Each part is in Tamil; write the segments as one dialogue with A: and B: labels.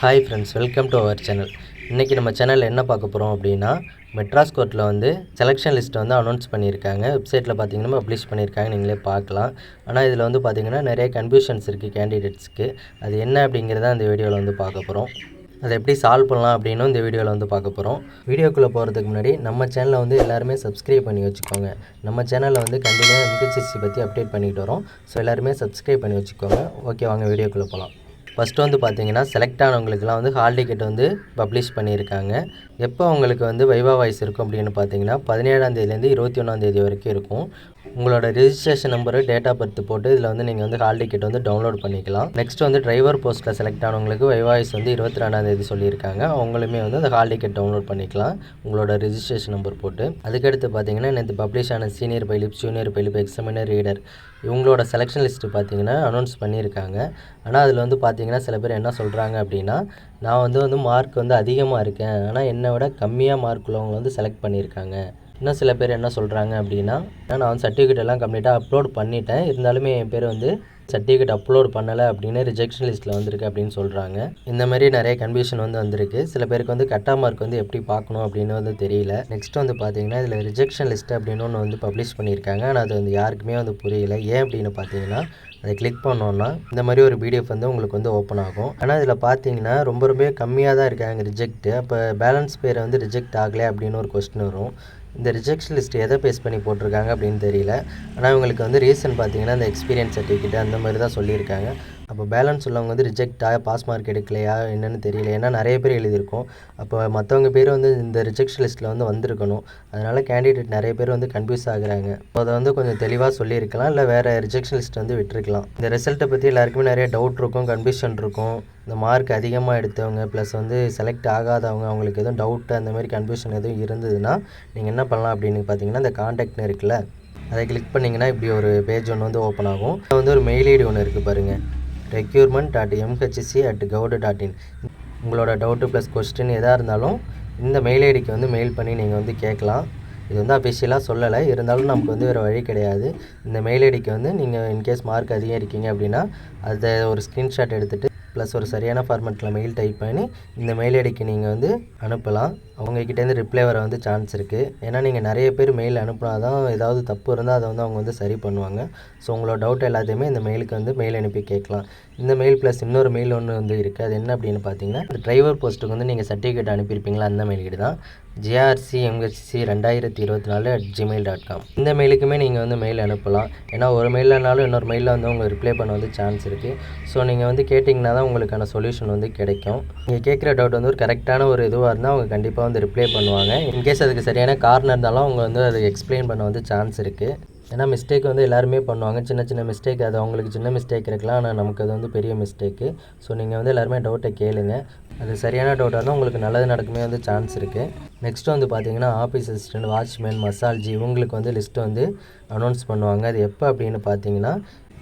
A: Hi friends welcome to our channel இன்றைக்கி நம்ம சேனலில் என்ன பார்க்க போகிறோம் அப்படின்னா மெட்ராஸ் கோர்ட்டில் வந்து செலெக்ஷன் லிஸ்ட்டை வந்து அனௌன்ஸ் பண்ணியிருக்காங்க. வெப்சைட்டில் பார்த்தீங்கன்னா பப்ளிஷ் பண்ணியிருக்காங்க நீங்களே பார்க்கலாம். ஆனால் இதில் வந்து பார்த்தீங்கன்னா நிறைய கன்ஃபியூஷன்ஸ் இருக்குது கேண்டிடேட்ஸ்க்கு அது என்ன அப்படிங்கிறத அந்த வீடியோவில் வந்து பார்க்க போகிறோம் அதை எப்படி சால்வ் பண்ணலாம் அப்படின்னு இந்த வீடியோவில் வந்து பார்க்க போகிறோம் வீடியோக்குள்ளே போகிறதுக்கு முன்னாடி நம்ம சேனலை வந்து எல்லாருமே சப்ஸ்கிரைப் பண்ணி வச்சுக்கோங்க. நம்ம சேனலில் வந்து கண்டினியூ எம்பிசிசி பற்றி அப்டேட் பண்ணிக்கிட்டு வரோம். ஸோ எல்லாருமே சப்ஸ்கிரைப் பண்ணி வச்சுக்கோங்க. ஓகே வாங்க வீடியோக்குள்ளே போகலாம் ஃபஸ்ட்டு வந்து பார்த்தீங்கன்னா செலக்ட் ஆனவங்களுக்குலாம் வந்து ஹால் டிக்கெட் வந்து பப்ளிஷ் பண்ணியிருக்காங்க. எப்போ உங்களுக்கு வந்து வைவா வாய்ஸ் இருக்கும் அப்படின்னு பார்த்தீங்கன்னா பதினேழாம் தேதியிலேருந்து இருபத்தி ஒன்றாம் தேதி வரைக்கும் இருக்கும். உங்களோட registration number date of birth போட்டு இதில் வந்து நீங்கள் வந்து ஹால் டிக்கெட் வந்து டவுன்லோட் பண்ணிக்கலாம். நெக்ஸ்ட் வந்து டிரைவர் போஸ்ட்டில் செலக்ட் ஆனவங்களுக்கு வைவாய்ஸ் வந்து இருபத்தி ரெண்டாம் தேதி சொல்லியிருக்காங்க. அவங்களுமே வந்து அந்த ஹால் டிக்கெட் டவுன்லோட் பண்ணிக்கலாம். உங்களோட ரிஜிஸ்ட்ரேஷன் நம்பர் போட்டு. அதுக்கடுத்து பார்த்தீங்கன்னா நேற்று பப்ளிஷ் ஆன senior bailiff junior bailiff examiner reader இவங்களோட செலெக்ஷன் லிஸ்ட்டு பார்த்தீங்கன்னா அனௌன்ஸ் பண்ணியிருக்காங்க. ஆனால் அதில் வந்து பார்த்தீங்கன்னா சில பேர் என்ன சொல்கிறாங்க அப்படின்னா நான் வந்து வந்து மார்க் வந்து அதிகமாக இருக்கேன். ஆனால் என்னை விட கம்மியாக மார்க் உள்ளவங்க வந்து செலக்ட் பண்ணியிருக்காங்க. இன்னும் சில பேர் என்ன சொல்கிறாங்க அப்படின்னா நான் வந்து சர்டிஃபிகேட் எல்லாம் கம்ப்ளீட்டாக அப்லோட் பண்ணிட்டேன். இருந்தாலுமே என் பேர் வந்து சர்டிஃபிகேட் அப்லோட் பண்ணலை அப்படின்னு ரிஜெக்ஷன் லிஸ்ட்டில் வந்திருக்கு அப்படின்னு சொல்கிறாங்க இந்த மாதிரி நிறைய கன்ஃபியூஷன் வந்து வந்திருக்கு. சில பேருக்கு வந்து கட்டா மார்க் வந்து எப்படி பார்க்கணும் அப்படின்னு வந்து தெரியல. நெக்ஸ்ட் வந்து பார்த்தீங்கன்னா இதில் ரிஜெக்ஷன் லிஸ்ட் அப்படின்னு ஒன்று வந்து பப்ளிஷ் பண்ணியிருக்காங்க. ஆனால் அது வந்து யாருக்குமே வந்து புரியல. ஏன் அப்படின்னு பார்த்தீங்கன்னா அதை கிளிக் பண்ணோன்னா இந்த மாதிரி ஒரு பிடிஎஃப் வந்து உங்களுக்கு வந்து ஓப்பன் ஆகும். ஆனால் இதில் பார்த்தீங்கன்னா ரொம்ப ரொம்ப கம்மியாக தான் இருக்காங்க ரிஜெக்ட்டு அப்போ பேலன்ஸ் பேரை வந்து ரிஜெக்ட் ஆகலை அப்படின்னு ஒரு கொஸ்டின் வரும். இந்த ரிஜெக்ஷன் லிஸ்ட் எதை பேஸ் பண்ணி போட்டிருக்காங்க அப்படின்னு தெரியல. ஆனால் இவங்களுக்கு வந்து ரீசன் பார்த்தீங்கன்னா இந்த எக்ஸ்பீரியன்ஸ் சர்டிஃபிகேட் அந்த மாதிரி தான் சொல்லியிருக்காங்க. அப்போ பேலன்ஸ் உள்ளவங்க வந்து ரிஜெக்டாக பாஸ் மார்க் எடுக்கலையா என்னென்னு தெரியல. ஏன்னா நிறைய பேர் எழுதியிருக்கோம். அப்போ மற்றவங்க பேர் வந்து இந்த ரிஜெக்ஷன் லிஸ்ட்டில் வந்து வந்திருக்கணும். அதனால் கேண்டிடேட் நிறைய பேர் வந்து கன்ஃபியூஸ் ஆகுறாங்க. அதை வந்து கொஞ்சம் தெளிவாக சொல்லியிருக்கலாம். இல்லை வேறு ரிஜெக்ஷன் லிஸ்ட் வந்து விட்டுருக்கலாம். இந்த ரிசல்ட்டை பற்றி எல்லாருக்குமே நிறைய டவுட் இருக்கும் கன்ஃபியூஷன் இருக்கும். இந்த மார்க் அதிகமாக எடுத்தவங்க ப்ளஸ் வந்து செலக்ட் ஆகாதவங்க அவங்களுக்கு எதுவும் டவுட்டு அந்த மாதிரி கன்ஃபியூஷன் எதுவும் இருந்ததுன்னா நீங்கள் என்ன பண்ணலாம் அப்படின்னு பார்த்தீங்கன்னா இந்த காண்டாக்ட்னு இருக்குல்ல அதை கிளிக் பண்ணிங்கன்னா இப்படி ஒரு பேஜ் ஒன்று வந்து ஓப்பன் ஆகும். வந்து ஒரு மெயில் ஐடி ஒன்று இருக்குது பாருங்கள் requirement dot MHC at gov dot in உங்களோட டவுட்டு ப்ளஸ் கொஸ்டின் எதாக இருந்தாலும் இந்த மெயில் ஐடிக்கு வந்து மெயில் பண்ணி நீங்கள் வந்து கேட்கலாம். இது வந்து அஃபிஷியலாக சொல்லலை. இருந்தாலும் நமக்கு வந்து வேறு வழி கிடையாது. இந்த மெயில் ஐடிக்கு வந்து நீங்கள் இன்கேஸ் மார்க் அதிகம் இருக்கீங்க அப்படின்னா அதை ஒரு ஸ்க்ரீன்ஷாட் எடுத்துகிட்டு ப்ளஸ் ஒரு சரியான ஃபார்மெட்டில் மெயில் டைப் பண்ணி இந்த மெயில் ஐடிக்கு நீங்கள் வந்து அனுப்பலாம். அவங்கக்கிட்டேருந்து ரிப்ளை வர வந்து சான்ஸ் இருக்குது ஏன்னா நீங்கள் நிறைய பேர் மெயில் அனுப்புனா தான் ஏதாவது தப்பு இருந்தால் அதை வந்து அவங்க வந்து சரி பண்ணுவாங்க. ஸோ உங்களோட டவுட் எல்லாத்தையுமே இந்த மெயிலுக்கு வந்து மெயில் அனுப்பி கேட்கலாம். இந்த மெயில் ப்ளஸ் இன்னொரு மெயில் ஒன்று வந்து இருக்குது அது என்ன அப்படின்னு பார்த்தீங்கன்னா இந்த டிரைவர் போஸ்ட்டுக்கு வந்து நீங்கள் சர்டிஃபிகேட் அனுப்பியிருப்பீங்களா? அந்த மெயில் தான். ஜிஆர்சி எம்ஹெச்சி ரெண்டாயிரத்தி இருபத்தி நாலு அட் ஜிமெயில் டாட் காம் இந்த மெயிலுக்குமே நீங்கள் வந்து மெயில் அனுப்பலாம். ஏன்னா ஒரு மெயிலனாலும் இன்னொரு மெயிலில் வந்து உங்களுக்கு ரிப்ளை பண்ண வந்து சான்ஸ் இருக்குது ஸோ நீங்கள் வந்து கேட்டிங்கன்னா தான் உங்களுக்கான சொல்யூஷன் வந்து கிடைக்கும். நீங்கள் கேட்குற டவுட் வந்து ஒரு கரெக்டான ஒரு இதுவாக இருந்தால் அவங்க கண்டிப்பாக வந்து ரிப்ளை பண்ணுவாங்க. இன்கேஸ் அதுக்கு சரியான காரணம் இருந்தாலும் அவங்க வந்து அதை எக்ஸ்பிளைன் பண்ண வந்து சான்ஸ் இருக்குது ஏன்னா மிஸ்டேக் வந்து எல்லாருமே பண்ணுவாங்க. சின்ன சின்ன மிஸ்டேக் அது அவங்களுக்கு சின்ன மிஸ்டேக் இருக்கலாம். ஆனால் நமக்கு அது வந்து பெரிய மிஸ்டேக்கு ஸோ நீங்கள் வந்து எல்லாருமே டவுட்டை கேளுங்க. அது சரியான டவுட்டாக இருந்தால் உங்களுக்கு நல்லது நடக்குமே வந்து சான்ஸ் இருக்குது நெக்ஸ்ட் வந்து பார்த்தீங்கன்னா ஆஃபீஸ் அசிஸ்டன்ட் வாட்ச்மேன் மசால்ஜி இவங்களுக்கு வந்து லிஸ்ட்டு வந்து அனௌன்ஸ் பண்ணுவாங்க. அது எப்போ அப்படின்னு பார்த்தீங்கன்னா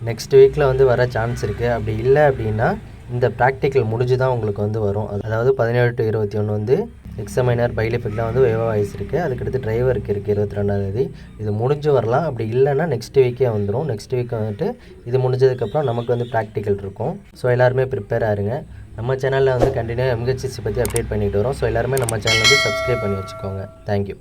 A: நெக்ஸ்ட் வீக்கில் வந்து வர சான்ஸ் இருக்குது அப்படி இல்லை அப்படின்னா இந்த ப்ராக்டிக்கல் முடிஞ்சு தான் உங்களுக்கு வந்து வரும். அதாவது பதினேழு டு இருபத்தி ஒன்று வந்து எக்ஸமைனர் பைலிஃபிக்லாம் வந்து வேவா வாய்ஸ் இருக்குது அதுக்கடுத்து டிரைவருக்கு இருக்குது இருபத்தி ரெண்டாந்தேதி இது முடிஞ்சு வரலாம். அப்படி இல்லைன்னா நெக்ஸ்ட் வீக்கே வந்துடும் நெக்ஸ்ட் வீக் வந்துட்டு இது முடிஞ்சதுக்கப்புறம் நமக்கு வந்து ப்ராக்டிக்கல் இருக்கும். ஸோ எல்லாருமே ப்ரிப்பேர் ஆகுங்க நம்ம சேனலில் வந்து கண்டினியூ எம்ஹெச்சிசி பற்றி அப்டேட் பண்ணிட்டு வரோம். ஸோ எல்லாருமே நம்ம சேனல் வந்து சப்ஸ்கிரைப் பண்ணி வச்சுக்கோங்க. தேங்க்யூ